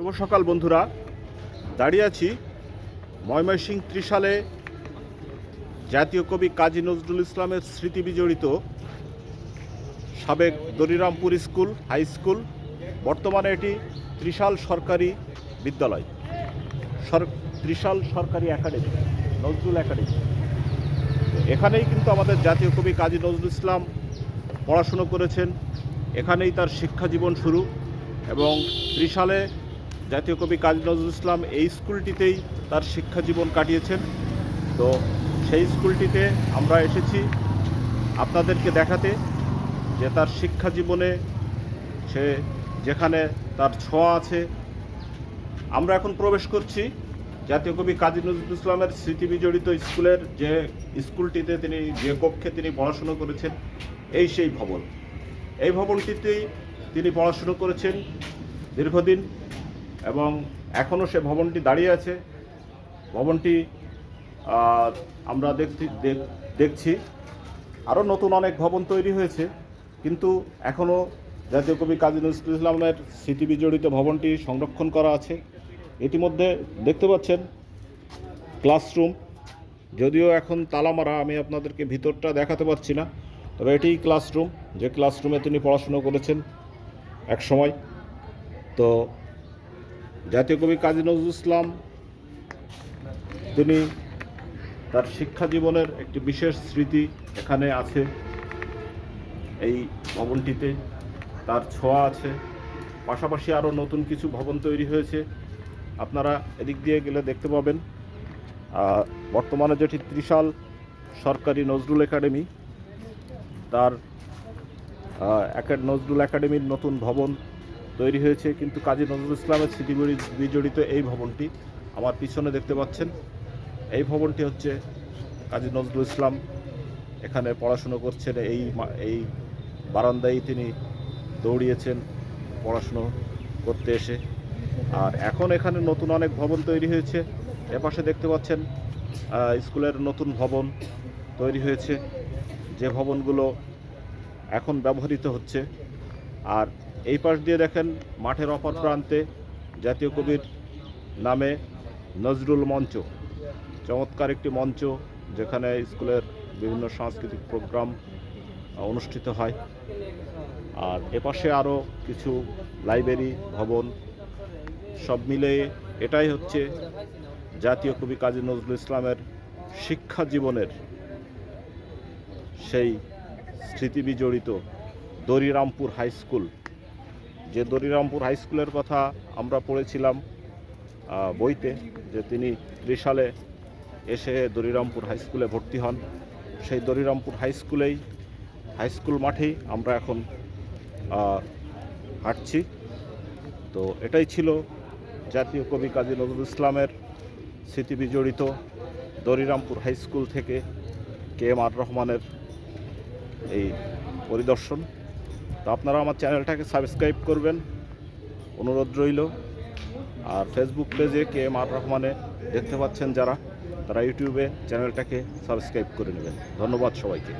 শুভ সকাল বন্ধুরা। দাঁড়িয়ে আছি ময়মনসিং ত্রিশালে। জাতীয় কবি কাজী নজরুল ইসলামের স্মৃতি বিজড়িত সাবেক দরিরামপুর স্কুল, হাই স্কুল, বর্তমানে এটি ত্রিশাল সরকারি বিদ্যালয়। সর ত্রিশাল সরকারি একাডেমি, নজরুল একাডেমি। এখানেই কিন্তু আমাদের জাতীয় কবি কাজী নজরুল ইসলাম পড়াশুনো করেছেন। এখানেই তার শিক্ষা জীবন শুরু এবং ত্রিশালে জাতীয় কবি কাজী নজরুল ইসলাম এই স্কুলটিতেই তার শিক্ষা জীবন কাটিয়েছেন। তো সেই স্কুলটিতে আমরা এসেছি আপনাদেরকে দেখাতে যে তার শিক্ষা জীবনে সে যেখানে তার ছোঁয়া আছে। আমরা এখন প্রবেশ করছি জাতীয় কবি কাজী নজরুল ইসলামের স্মৃতি বিজড়িত স্কুলের যে স্কুলটিতে তিনি যে কক্ষে তিনি পড়াশুনো করেছেন, এই সেই ভবন। এই ভবনটিতেই তিনি পড়াশুনো করেছেন দীর্ঘদিন। এবং এখনও সে ভবনটি দাঁড়িয়ে আছে। ভবনটি আমরা দেখছি, দেখ- দেখছি। আরও নতুন অনেক ভবন তৈরি হয়েছে, কিন্তু এখনও জাতীয় কবি কাজী নজরুল ইসলামের স্মৃতি বিজড়িত ভবনটি সংরক্ষণ করা আছে। ইতিমধ্যে দেখতে পাচ্ছেন ক্লাসরুম। যদিও এখন তালা মারা, আমি আপনাদেরকে ভিতরটা দেখাতে পারছি না, তবে এটিই ক্লাসরুম। যে ক্লাসরুমে তিনি পড়াশুনো করেছেন এক সময় তো জাতীয় কবি কাজী নজরুল ইসলাম, তিনি তার শিক্ষা জীবনের একটি বিশেষ স্মৃতি এখানে আছে। এই ভবনটিতে তার ছোঁয়া আছে। পাশাপাশি আরও নতুন কিছু ভবন তৈরি হয়েছে। আপনারা এদিক দিয়ে গেলে দেখতে পাবেন। বর্তমানে যেটি ত্রিশাল সরকারি নজরুল একাডেমি, তার নজরুল একাডেমির নতুন ভবন তৈরি হয়েছে, কিন্তু কাজী নজরুল ইসলামের স্মৃতি বিজড়িত এই ভবনটি আমার পিছনে দেখতে পাচ্ছেন। এই ভবনটি হচ্ছে কাজী নজরুল ইসলাম এখানে পড়াশুনো করছেন। এই এই বারান্দায় তিনি দৌড়িয়েছেন পড়াশুনো করতে এসে। আর এখন এখানে নতুন অনেক ভবন তৈরি হয়েছে। এপাশে দেখতে পাচ্ছেন স্কুলের নতুন ভবন তৈরি হয়েছে। যে ভবনগুলো এখন ব্যবহৃত হচ্ছে। আর এই পাশ দিয়ে দেখেন মাঠের অপর প্রান্তে জাতীয় কবির নামে নজরুল মঞ্চ। চমৎকার একটি মঞ্চ যেখানে স্কুলের বিভিন্ন সাংস্কৃতিক প্রোগ্রাম অনুষ্ঠিত হয়। আর এপাশে আরও কিছু লাইব্রেরি, ভবন সব মিলে এটাই হচ্ছে জাতীয় কবি কাজী নজরুল ইসলামের শিক্ষা জীবনের সেই স্মৃতি বিজড়িত দরিরামপুর হাই স্কুল। যে দরিরামপুর হাই স্কুলের কথা আমরা পড়েছিলাম বইতে, যে তিনি ত্রিশালে এসে দরিরামপুর হাই স্কুলে ভর্তি হন। সেই দরিরামপুর হাই স্কুলেই হাই স্কুল মাঠেই আমরা এখন হাঁটছি। তো এটাই ছিল জাতীয় কবি কাজী নজরুল ইসলামের স্মৃতি বিজড়িত দরিরামপুর হাই স্কুল থেকে কে এম আর রহমানের এই পরিদর্শন। তো আপনারা আমার চ্যানেলটাকে সাবস্ক্রাইব করবেন। অনুরোধ রইল। আর ফেসবুক পেজে কে এম আর রহমানে দেখতে পাচ্ছেন যারা, তারা ইউটিউবে চ্যানেলটাকে সাবস্ক্রাইব করে নেবেন। ধন্যবাদ সবাইকে।